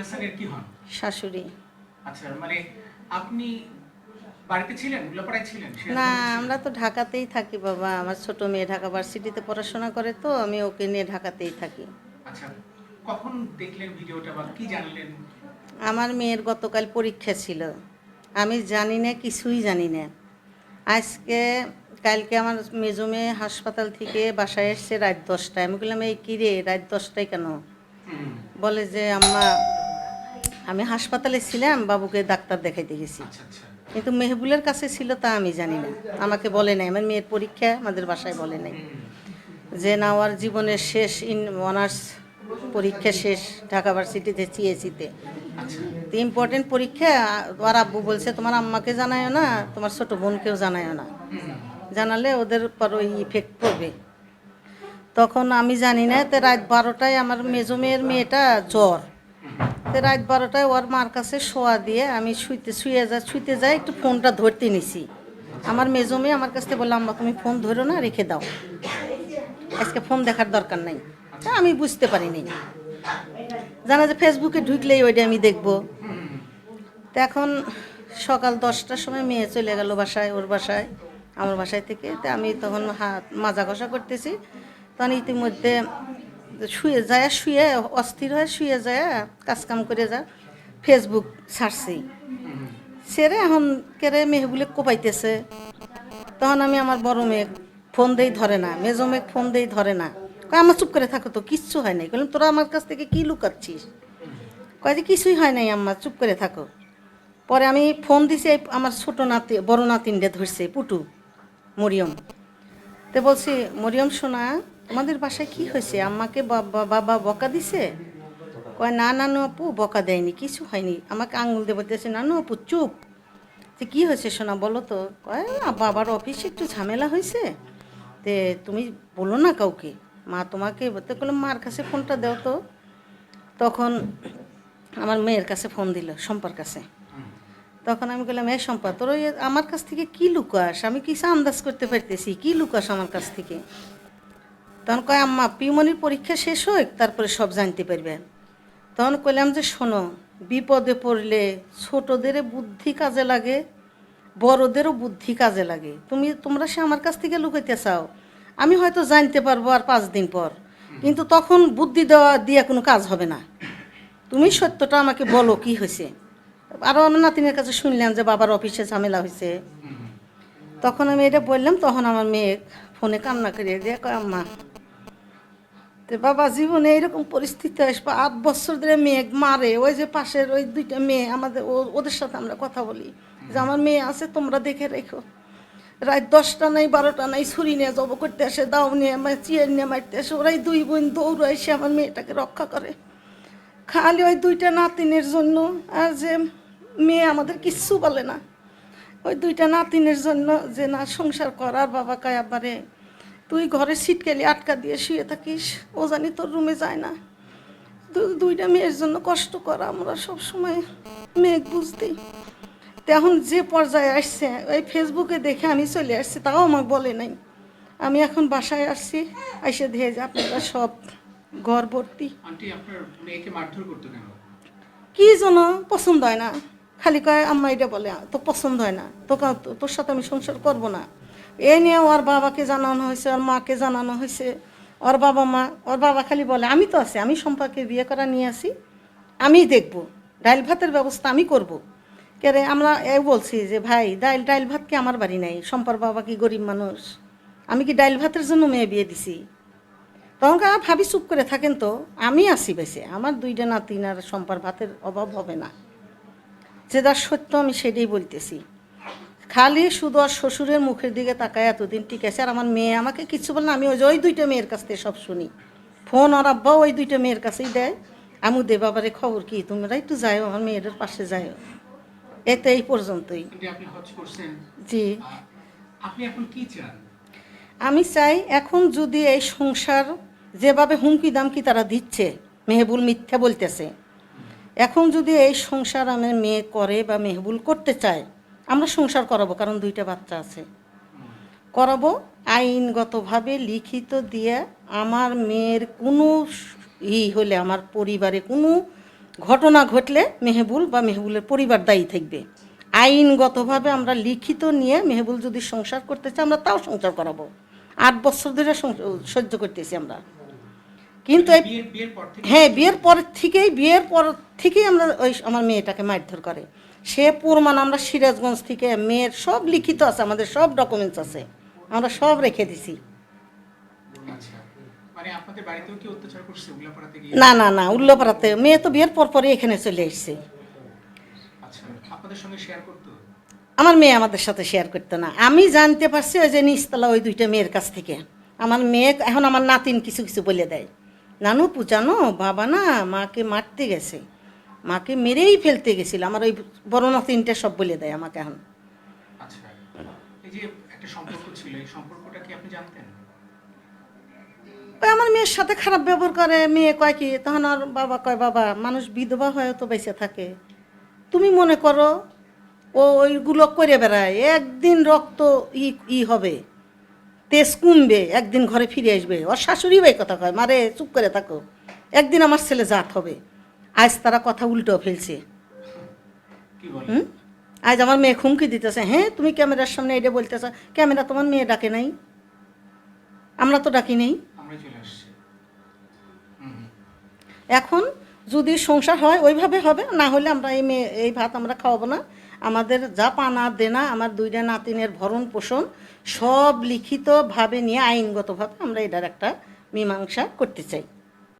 হাসানের কি হন? শাশুড়ি। আচ্ছা মানে আপনি বাড়িতে ছিলেন উল্লাপাড়ায় ছিলেন? না আমরা তো ঢাকাতেই থাকি বাবা। আমার ছোট মেয়ে ঢাকা ভার্সিটিতে পড়াশোনা করে তো আমি ওকে নিয়ে ঢাকাতেই থাকি। আচ্ছা কখন দেখলেন ভিডিওটা বা কি জানলেন? আমার মেয়ের গতকাল পরীক্ষা ছিল। আমি জানি না কিছুই জানি না। আজকে কালকে আমার মেজো মেয়ে হাসপাতাল থেকে বাসায় এসছে রাত দশটায়। আমি বললাম এই কী রে রাত দশটায় কেন? বলে যে আম্মা আমি হাসপাতালে ছিলাম বাবুকে ডাক্তার দেখাইতে গেছি। আচ্ছা আচ্ছা। কিন্তু মেহবুলের কাছে ছিল তা আমি জানি না। আমাকে বলে নাই আমার মেয়ের পরীক্ষা আমাদের বাসায় বলে নাই। যে না ওর জীবনের শেষ ইন অনার্স পরীক্ষা শেষ ঢাকা ভার্সিটিতে সিএসিতে আচ্ছা। তো ইম্পর্টেন্ট পরীক্ষা ওর আব্বু বলছে তোমার আম্মাকে জানায়ও না তোমার ছোট বোনকেও জানায়ও না। জানালে ওদের পর ওই ইফেক্ট পড়বে। তখন আমি জানি না তো রাত বারোটায় আমার মেজো মেয়ের মেয়েটা জ্বর। তো রাত বারোটায় ওর মার কাছে শোয়া দিয়ে আমি শুইতে শুয়ে যা, শুইতে যাই, একটু ফোনটা ধরতে নিছি। আমার মেজো মেয়ে আমার কাছ থেকে বললাম তুমি ফোন ধরো না, রেখে দাও। আজকে ফোন দেখার দরকার নাই। তা আমি বুঝতে পারিনি। জানা যে ফেসবুকে ঢুকলেই ওইটা আমি দেখব। তো এখন সকাল দশটার সময় মেয়ে চলে গেল বাসায়, ওর বাসায়, আমার বাসায় থেকে। তো আমি তখন হাত মাজা ঘষা করতেছি। তখন ইতিমধ্যে শুয়ে যায়, শুয়ে, অস্থির হয়ে শুয়ে যায়, কাজকাম করে যা ফেসবুক ছাড়ছি। সেরে এখন কেরে মেহবুলে কোপাইতেছে। তখন আমি আমার বড় মেয়ে ফোন দেই ধরে না, মেজো মেয়ে ফোন দেই ধরে না। কয় আমার চুপ করে থাকো তো, কিচ্ছু হয় নাই। বললাম তোরা আমার কাছ থেকে কি লুকাচ্ছিস? কয়, যে কিছুই হয় নাই আম্মা, চুপ করে থাকো। পরে আমি ফোন দিছি আমার ছোট নাতি, বড় নাতিনটা ধরছে, পুটু, মরিয়ম। তো বলছি, মরিয়ম সোনা তোমাদের বাসায় কি হয়েছে? আম্মাকে বাবা বকা দিছে? কয়, না নানু আপু, বকা দেয়নি, কিছু হয়নি। আমাকে আঙুল দিয়ে বলতেছে নানু আপু, চুপ। যে, কী হয়েছে শোনা বলো তো? কয় বাবার অফিসে একটু ঝামেলা হয়েছে। তে, তুমি বলো না কাউকে। মা তোমাকে বলতে বললাম মার কাছে ফোনটা দাও তো। তখন আমার মেয়ের কাছে ফোন দিল সম্পার কাছে। তখন আমি বললাম এই সম্পা তোর ওই আমার কাছ থেকে কী লুকাস? আমি কিছু আন্দাজ করতে পারতেছি। কী লুকাস আমার কাছ থেকে? তখন কয়, আম্মা, পিউমনির পরীক্ষা শেষ হোক, তারপরে সব জানতে পারবে। তখন কইলাম যে, শোনো, বিপদে পড়লে ছোটদের বুদ্ধি কাজে লাগে, বড়দেরও বুদ্ধি কাজে লাগে। তুমি, তোমরা সে আমার কাছ থেকে লুকাইতে চাও। আমি হয়তো জানতে পারব আর পাঁচ দিন পর। কিন্তু তখন বুদ্ধি দেওয়া দিয়ে কোনো কাজ হবে না। তুমি সত্যটা আমাকে বলো, কি হয়েছে? আরও আমার নাতিনের কাছে শুনলাম যে, বাবার অফিসে ঝামেলা হয়েছে। তখন আমি এটা বললাম, তখন আমার মেয়ে ফোনে কান্না করে দিয়ে কয়, আম্মা তো বাবা জীবনে এরকম পরিস্থিতি আসবে আট বছর ধরে মেয়ে মারে, ওই যে পাশের ওই দুইটা মেয়ে, আমাদের ওদের সাথে আমরা কথা বলি, যে আমার মেয়ে আছে, তোমরা দেখে রেখো। রাত দশটা নাই, বারোটা নাই, ছুরি নিয়ে জব করতে আসে, দাও নিয়ে আমার চিয়ার নিয়ে মারতে আসে, ওরাই দুই বোন দৌড়ে এসে আমার মেয়েটাকে রক্ষা করে। খালি ওই দুইটা নাতিনের জন্য, আর যে মেয়ে আমাদের কিচ্ছু বলে না। ওই দুইটা নাতিনের জন্য যে না, সংসার করার বাবা কায় আবারে তুই ঘরে সিটকেলি আটকা দিয়ে শুয়ে থাকিস। ও জানি তোর রুমে যায় না। দুইটা মেয়ের জন্য কষ্ট করা আমরা সব সময় মেয়ে বুঝতেই তো এখন যে পর্যায়ে আসছে ওই ফেসবুকে দেখে আমি চলে আসছি তাও আমাকে বলে নাই। আমি এখন বাসায় আসছি এসে দিয়ে যে আপনারা সব ঘর ভর্তি। কি যেন পছন্দ হয় না। খালি কয় আম্মা এটা বলে তো পছন্দ হয় না। তোকে তোর সাথে আমি সংসার করব না। এ নিয়ে ওর বাবাকে জানানো হয়েছে, ওর মাকে জানানো হয়েছে। ওর বাবা মা, ওর বাবা খালি বলে, আমি তো আছি, আমি সম্পাকে বিয়ে করা নিয়ে আসি আমি দেখব, ডাইল ভাতের ব্যবস্থা আমি করব। কেরে আমরা এ বলছি যে, ভাই, ডাইল ডাইল ভাত কি আমার বাড়ি নাই? সম্পার বাবা কি গরিব মানুষ? আমি কি ডাইল ভাতের জন্য মেয়ে বিয়ে দিছি? তখন ভাবি চুপ করে থাকেন তো, আমি আসি বেছে আমার দুইটা নাতিন আর সম্পার ভাতের অভাব হবে না। যে যেটা সত্য আমি সেটাই বলতেছি। খালি শুধু আর শ্বশুরের মুখের দিকে তাকায় এতদিন ঠিক আছে? আর আমার মেয়ে আমাকে কিছু বলে না আমি ওই যে ওই দুইটা মেয়ের কাছ থেকে সব শুনি। ফোন আর আব্বাও ওই দুইটা মেয়ের কাছেই দেয়। আমু দে বাবারে খবর কি? তোমরা একটু যাও আমার মেয়েদের পাশে যাও এতে এই পর্যন্তই। জি। আপনি এখন কি চান? আমি চাই এখন যদি এই সংসার যেভাবে হুমকি দামকি তারা দিচ্ছে মেহবুল মিথ্যা বলতেছে এখন যদি এই সংসার আমার মেয়ে করে বা মেহবুল করতে চায় আমরা সংসার করাবো, কারণ দুইটা বাচ্চা আছে। করাবো আইনগতভাবে লিখিত দিয়ে আমার মেয়ের কোনো ই হলে, আমার পরিবারে কোনো ঘটনা ঘটলে মেহবুল বা মেহবুলের পরিবার দায়ী থাকবে। আইনগতভাবে আমরা লিখিত নিয়ে মেহবুল যদি সংসার করতে চাই আমরা তাও সংসার করাবো। আট বছর ধরে সহ্য করতেছি আমরা। কিন্তু হ্যাঁ বিয়ের পর থেকেই বিয়ের পর থেকেই আমরা ওই আমার মেয়েটাকে মারধর করে। সে প্রমাণ আমরা সিরাজগঞ্জ থেকে মেয়ের সব লিখিত আছে আমাদের সব ডকুমেন্টস আছে। আমরা সব রেখে দিছি। আচ্ছা মানে না না না উল্লোপাড়াতে মেয়ে তো বিয়ের পর পরই এখানে চলে এসছে আচ্ছা আমার মেয়ে আমাদের সাথে শেয়ার করতো না। আমি জানতে পারছি ওই যে নিচতলা ওই দুইটা মেয়ের কাছ থেকে। আমার মেয়ে এখন আমার নাতিন কিছু কিছু বলে দেয়। নানু পূজানো বাবা না মাকে মারতে গেছে। মাকে মেরেই ফেলতে গেছিল। আমার ওই বড় নাতিনটা সব বলে দেয় আমাকে এখন। আচ্ছা আমার মেয়ের সাথে খারাপ ব্যবহার করে মেয়ে কয় কি তখন আর বাবা কয় বাবা মানুষ বিধবা হয়ে তো বেঁচে থাকে। তুমি মনে করো ও ওইগুলো করে বেড়ায় একদিন রক্ত ই ই হবে। তেজ কমবে একদিন ঘরে ফিরে আসবে। ওর শাশুড়ি ভাই কথা কয় মারে চুপ করে থাকো। একদিন আমার ছেলে জাত হবে। আজ তারা কথা উল্টো ফেলছে। হুম? আজ আমার মেয়ে খুমকি দিতেছে। হ্যাঁ তুমি ক্যামেরার সামনে এটা বলতেছ ক্যামেরা তোমার মেয়ে ডাকে নাই। আমরা তো ডাকি নেই। এখন যদি সংসার হয় ওইভাবে হবে। না হলে আমরা এই মেয়ে এই ভাত আমরা খাওয়াবো না। আমাদের যা পানা দেনা, আমার দুইটা নাতিনের ভরণ পোষণ, সব লিখিতভাবে নিয়ে আইনগতভাবে আমরা এটার একটা মীমাংসা করতে চাই।